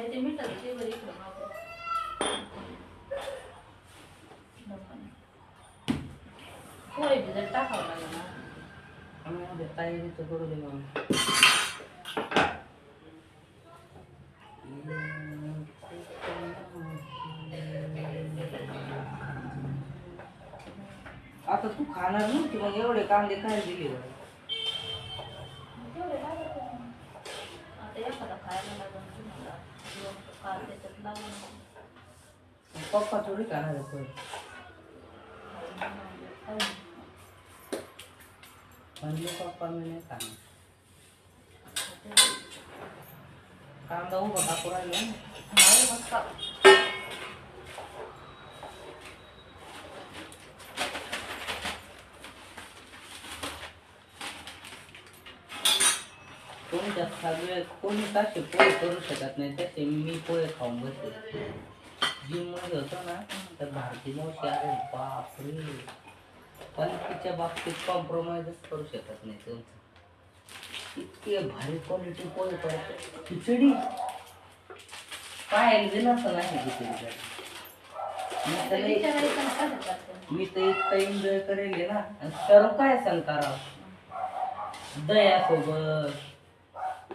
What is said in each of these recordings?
ते. डब्बाने. पोहे भिजत टाकावं लागेल आम्ही तयारीचं करू दे मग आता तू खाणार नव्हती मग एवढे कांदे काय दिले बरं? तेवढे लागत नाही. आता एखादा खायला लागेल तुम्हाला दोन काल त्याच्यात लागून पप्पा थोडी खाणार आहे पण म्हणले पप्पा मी नाही खाणार कांदा उभा टाकू राहिला ना कोणत्या सगळे कोणी असे पोहे करू शकत नाही त्याचे मी पोहे खाऊन बसले. जिममध्ये होतो ना तर भारती मावशी अरे बापरे पण तिच्या बाबतीत कॉम्प्रोमाइजच करू शकत नाही त्यांचं इतके भारी क्वालिटी पोहे करायचे खिचडी? पाहायला गेलं असं नाही खिचडी मी तर इतकं एन्जॉय करेल ना आणि सर्व काय संकाराव दयासोबत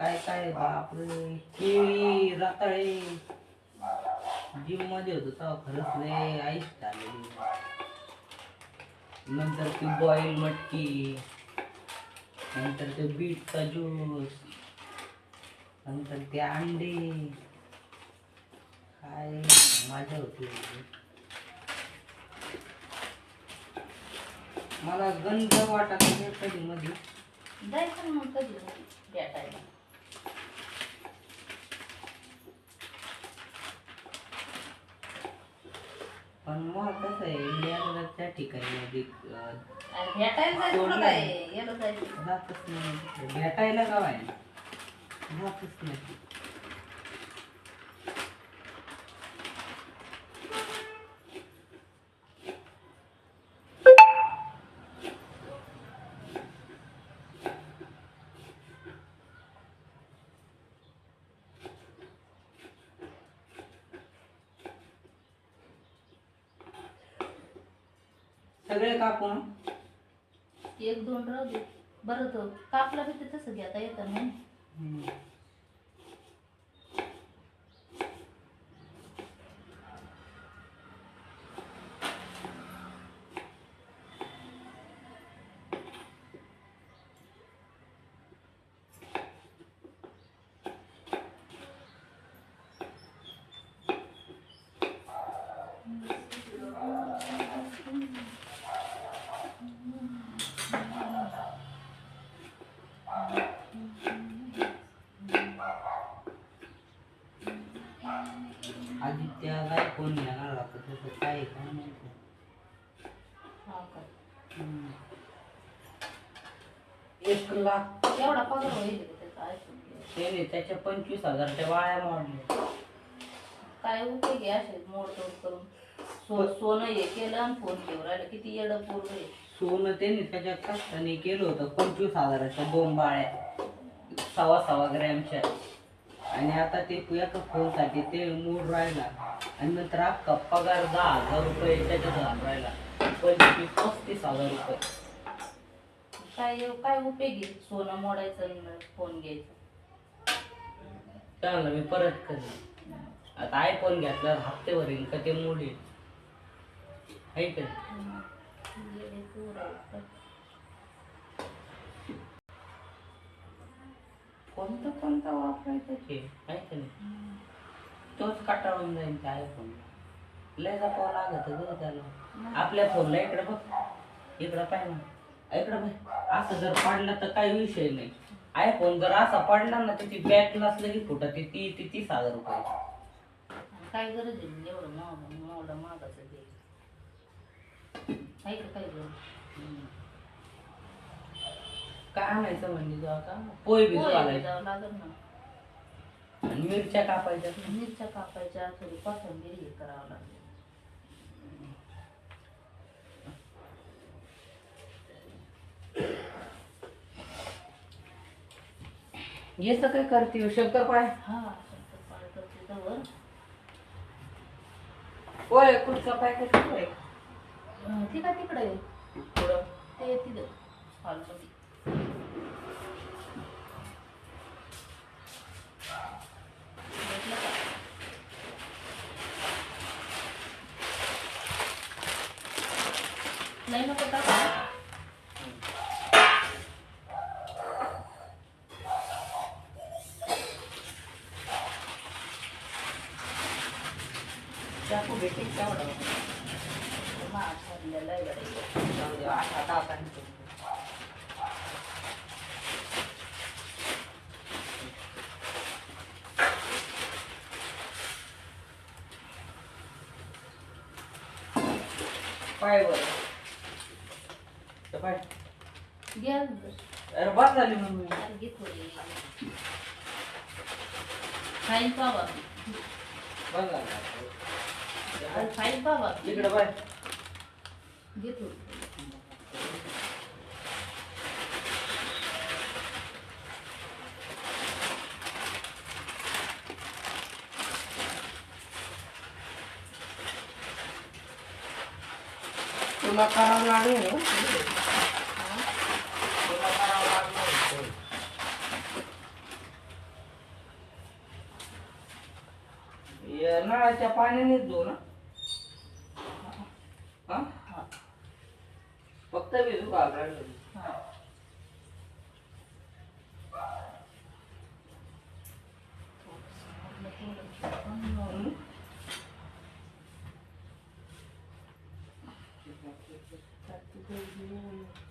काय काय बापरे केळी रताळे. जिममध्ये होतो तेव्हा खरंच लय आईस झालेली. नंतर ती बॉईल मटकी नंतर ते बीटचा ज्यूस नंतर ते अंडे. काय मजा होती. मला गंध वाटत नाही कधी मध्ये जायचं मग कधी भेटायला? पण मग कसं आहे इंडियाला त्या ठिकाणी मध्ये, अं, आणि भेटायला जायचं कुठं काय याला जायचं जातच नाही. भेटायला गाव आहे. जातच नाही. सगळे कापून. एक दोन राहू दे. बरं तो कापला बी तर तसं घेता येतं नाही हम्म. आदित्याला कोण येणार होता त्याचं काय आहे काय माहिती हा का हम्म. एक लाख एवढा पगार होईल का त्याचा? ऐकून घे. त्याने त्याच्या पंचवीस हजारच्या वाळ्या मारल्या काय उपयोग असे मोडतोड करून. सो सोनं हे केलं आणि फोन घेऊन राहिलं. किती येडं पूर्ण आहे. सोनं त्याने त्याच्या कष्टाने केलं होतं. पंचवीस हजाराच्या दोन बाळ्या. सव्वा सव्वा ग्रॅमच्या. आणि आता ते एका फोनसाठी ते मूड राहिला. आणि नंतर अख्खा पगार दहा हजार रुपये त्याच्यात राहिला. पंचवीस पस्तीस हजार रुपये. काय काय उपयोग? सोनं मोडायचं आणि फोन घ्यायचं. त्याला मी परत करेन. आता आयफोन घेतल्यावर हप्ते भरेन का ते मोडील आहे का? पोरं. कोणतं कोणता वापरायचं? ते आहे का नाही? तोच काटाळून जाईल त्या आयफोन लय जपावं लागत ग त्याला. आपल्या फोनला इकडे बघ. इकडं पाय ना. बघ असं जर पडला तर काही विषय नाही. आयफोन जर असा पडला ना त्याची बॅट नसलं की फुटत ती ती ती तीस हजार रुपये. काय गरज आहे म्हणजे एवढं महाग एवढं महागाचं घ्यायचं आहे का काय गरज? हम्म. काय आणायचं म्हणजे जो आता? पोय पोहे घालायचं जावं लागेल ना. आणि मिरच्या कापायच्या मिरच्या कापायच्या थोडी कोथिंबीर हे करावं लागेल. याचं काय करते शंकर पाय. हा करते तर होय कुठचा पॅकेट होय ठीक आहे तिकडे आहे. पुढं. ते तिथं. हॉलमध्ये भेटलं का? नाही नको टाका चाकू भेटेल केवढा माग भरलेलं आहे गड्या. जाऊ दे आठ आठ आठ पाय बर पाय घ्या अरे बस झाली. मम्मी फाईन बाबा बस झालं इकडे बाय घे थोडी तुला करावं लागेल हो. हा? तुला करावं Oh.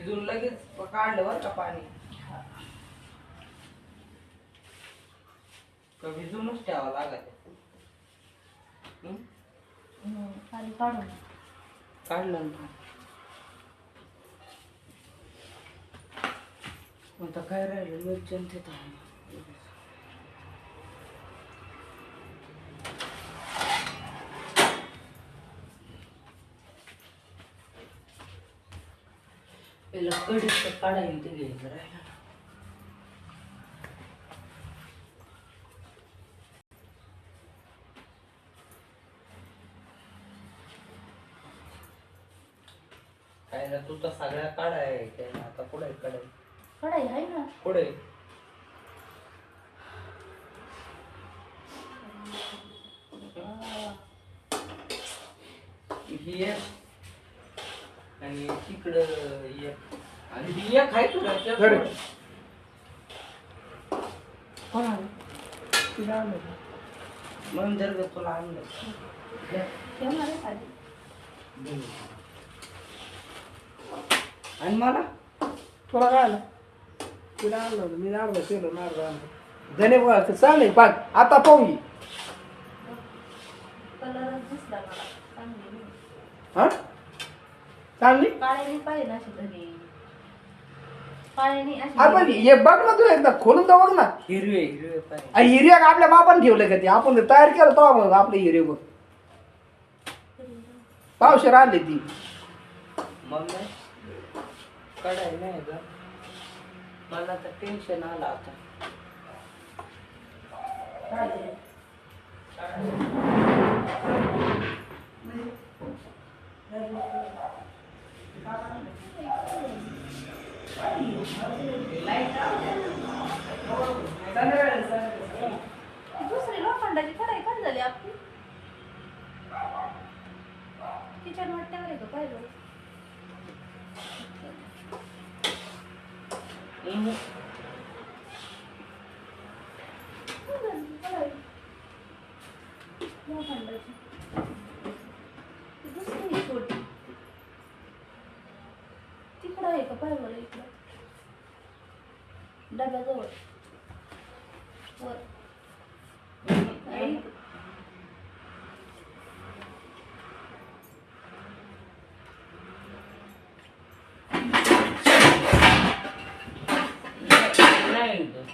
भिजून लगेच काढलं बरं का पाणी. का भिजूनच ठेवावं लागत काढून काढलं आता काय राहिलं? मिरची आणि ते तर. पहिलं कडीचं काढायला ते घ्यायचं राहिलं काय ना तू तर सगळ्या काढाय काय ना आता पुढे काढाय कढाई आहे ना. पुढे हा. ही एक आणि तिकडं एक आणि ही एक आहे तुला त्या घरी. पुढं. कोण आलं? तिला आलं का? म्हणून जर का तुला आणलं घ्या. ठेवणार आहे खाली घे. आणि मला तुला काय आलं तिला होतं. मी आणलं केलं नारळ आणलं धने बघा चालेल पाक आता पाहू ही. कलरच दिसला मला चांगली नाही. हा चांगली काळ्याने पाहिजे ना अशी धनी काळ्याने अशी आपण हे बघ ना तू एकदा खोलून तर बघ ना. हिरवे हिरवे पाहिजे हिरव्या का आपल्या बापाने ठेवलं का ते? आपण ते तयार केलं तो मग आपले हिरे बघ. पावशेर आणली ती. मम्मी कढाई नाही का मला तर टेन्शन आलं आता. दुसरी लोखंडाची कढाई कधी झाली आपली? किचन वाटण्यावर आहे का पाहिलं? डब्याजवळ वर आहे इकडं. नाही इथं.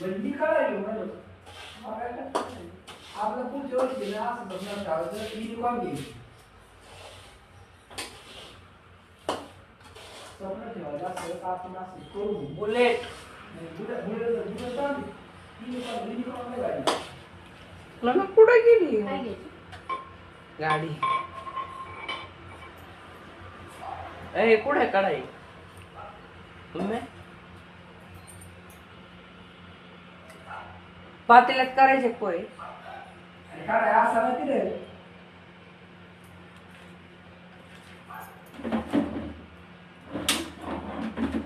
बंदी करायली म्हणून. आपलं पुढच्या वर्षी ना असं बघणार झालं तर युनिफॉर्म घेईल स्वप्न ठेवायला असं तर आपण असं करू बुलेट बुलेट- बुलेट- बुलेट चालू. युनिफॉर्म- युनिफॉर्म नाही गाडी. मला कुठे गेली काय घ्यायची गाडी ए कुठे कढाई तुम्ही पातेल्यात करायचे पोहे आणि काय असं ना तिथे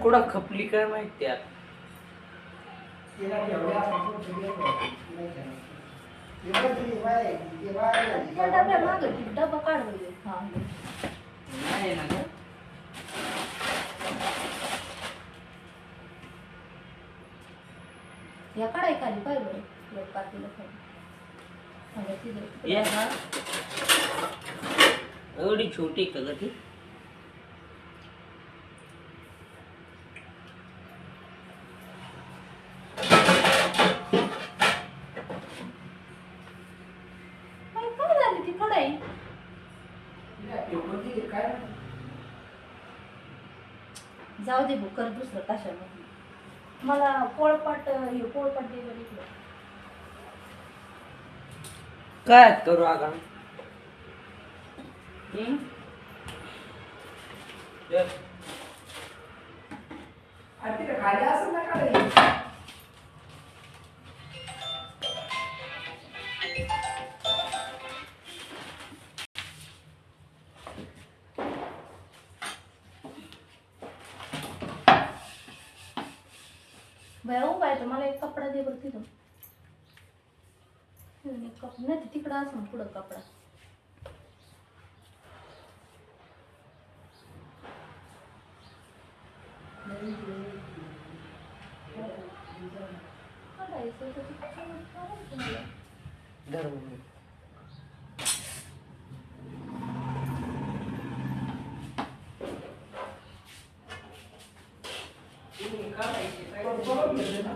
कुठं खपली काय माहिती आता तिला ठेवले असं पुढचं गेलं. नाही ठेवलं. हे बघ ती बाय आहे, ती बाय आहे. त्या डब्या मागं डबा काढ. हा नाही ना गं. या काढाय खाली पाय बरं एक पातेलं खाली अगं तिथं ये हा। एवढी छोटी कलर ती? झाली ती जाऊ दे बुकर दुसरं कशामध्ये मला पोळपाट हे पोळपाट दे बरं इकडं काय करू आगा हम्म? ये. आणि तिथे खाली असं ना काढायची. बाया उभा आहे तर मला एक कपडा दे बरं तिथं तिथून कप नाही तिकडं असं पुढं कपडा काढायचं तर ते कशामध्ये काढायचं मला? धर मग. पण बरोबर घेतलं ना.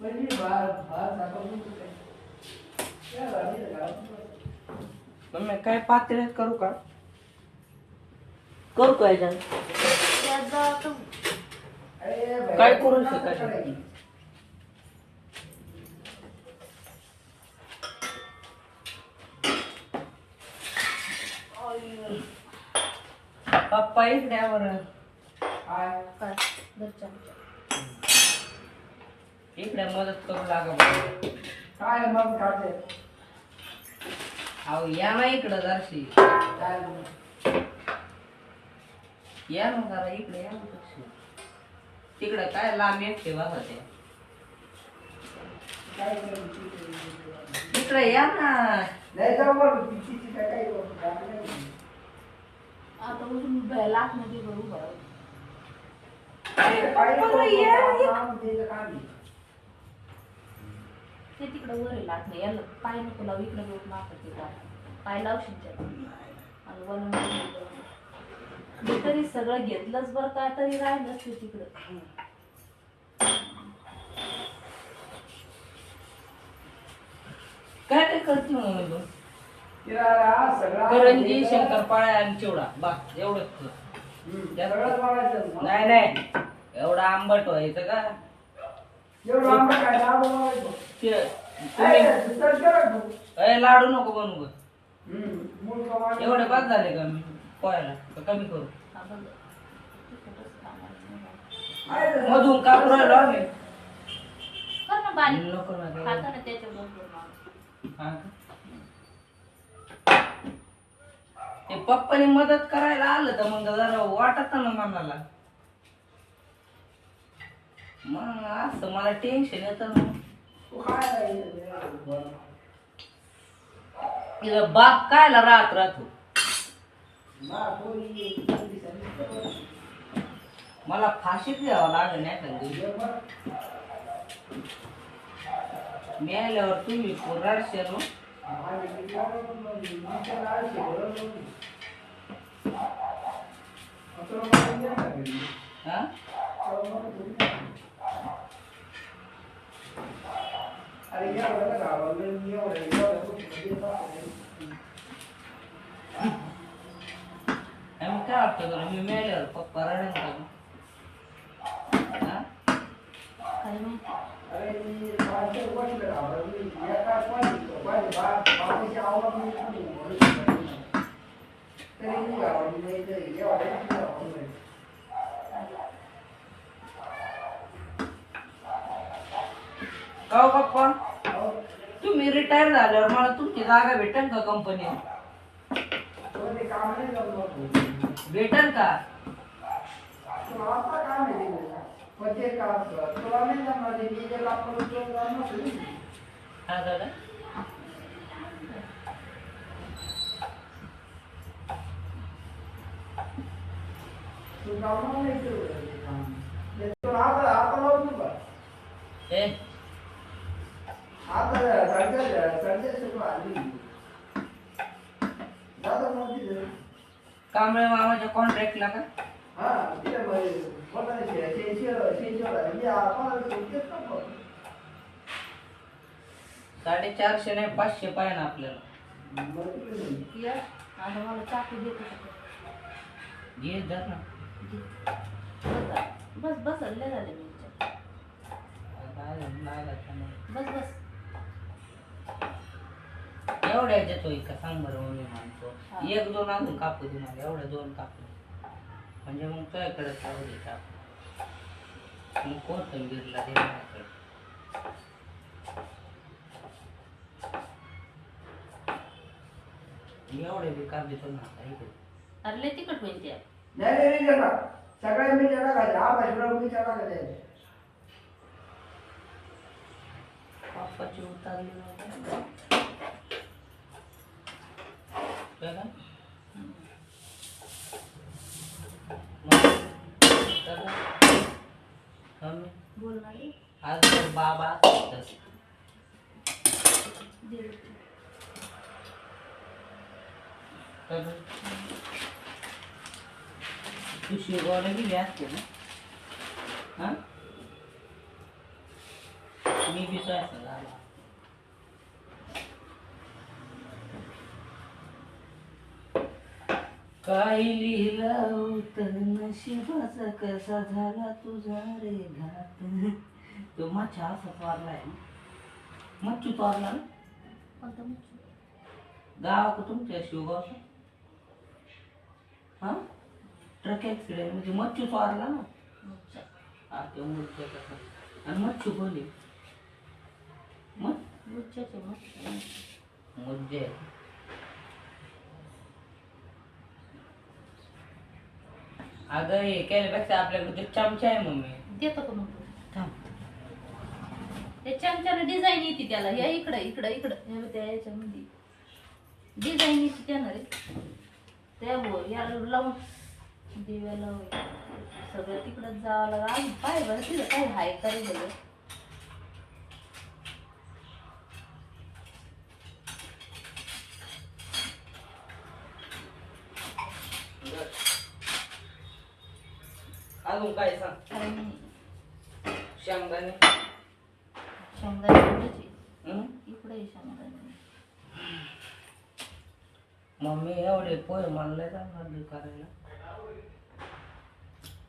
म्हणजे बाहेर बाहेर दाखवून देतो काय. त्या गाडीला घालून मम्मी काय पातेल्यात करू का करू का याच्यात त्यात जा आता अरे बाई, काय करू? करायची. पप्पा इकडे बरं काय काय घरच्या इकडे मदत करू लागा बरं. काय मग अहो या ना इकडं जरशी काय या ना जरा इकडे या ना. तिकडे काय लांब एकटे काय करायची? इकडे या ना नाही जाऊ बरं, तिची काही. आता उजून लाखमध्ये बरं उभा राहू. काय- काय पप्पाला करू, या, काय या. काम त्याचं काम आहे. ते तिकडं वर नाही याला पाय नको लावू इकडं लोक मागतात ते लाट पाय लावशील त्याला आणि. मी तरी सगळं घेतलंच बरं का तरी राहिलंच ते तिकडं. काय काय करते मग तू? हा सगळा करंजी शंकरपाळ्या आणि चिवडा. बा एवढंच. नाही नाही. एवढं आंबट व्हायचं का एवढं आंबट काय, लाडू बनवायचं. ते- तुम्ही? ए, लाडू नको बनवू गं. प्रमाणे- एवढे बाद झाले का मी पोहायला का कमी करू हा. मधून कापून राहिलो आम्ही कर ना बारीक नको ना ते. खाता ना त्याच्याबरोबर हा का? ते पप्पानी मदत करायला आलं तर मग जरा वाटत ना मनाला मग असं मला टेन्शन येतं ना. इथं बाप कायला राहत राहतो? मला फाशीत द्यावं लागेल नाही मी आल्यावर तुम्ही राडशे नो हा? आम्ही काय वाटतं तुला? मी मेल्यावर पप्पा रडेल का हा? काय माहिती का हो पप्पा रिटायर झाल्यावर मला तुमची जागा भेटेल का कंपनीत भेटेल का? हा दादा. ए कांबळे मामाच्या कॉन्ट्रॅक्टला का? साडेचारशे नाही पाचशे पाहिजे ना आपल्याला ये. आता मला चाकू देतो? घे धर ना. बस. झालं. बस. लय झाले मी. बस बस. एवढ्या ह्याच्यात होईल का? सांग बरं मग मी मानतो हा. एक दोन अजून कापू दे मला एवढ्या दोन कापू. म्हणजे मग तुझ्याकडे चालू दे काप. मग कोथिंबीरला दे माझ्याकडे. एवढे बी काप देतो ना इकडे. अरे लय तिखट होईल त्या सगळ्या मी त्याला घातल्या हा भाजीपाला मी त्याला घातल्या पापाची उतारली नव्हती. काय का? मग दादा, मम्मी, बोलणार आहे? आज बाबा तू शिकवायला गेली असते ना हा? मी बी झाला. काय लिहिलं होतं नशिबाचा कसा झाला तुझा रे घात? तो मच्छा असा तोरलाय ना? मच्छू तोरला ना? गाव का तुमच्या शिवगावचा? हा? ट्रक ॲक्सिडेंट म्हणजे मच्छू चोरला ना? मुच्छा. ते मूर्ती कसं आणि मच्छू बोली मग? मुच्छाचे मुच्छा. मुज्जे अगं हे केल्यापेक्षा आपल्याकडे तो चमचा आहे मम्मी. देतो का मग? थांब. ते चमच्याला डिझाईन येते त्याला. या इकडं इकडं इकडं. हे बघ त्या याच्यामध्ये. डिझाईन येते त्यानं रे. त्या हो या लावून. दिव्याला होय. सगळं तिकडं जावं लागलं आम्ही पाय बरं तिथं काय हाय करे गेलं अजून काय सांग नाही शेंगदाणे. हं? इकडे मम्मी एवढे पोहे म्हणले जाणार बी करायला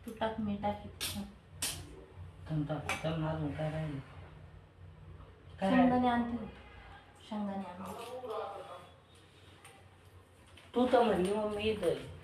तू टाक मी थांब थांब अजून काय राहिले काय राहिलं? शेंगदाणे आणते शेंगदाणे आणते तू तर म्हणली मम्मी इथं आहे.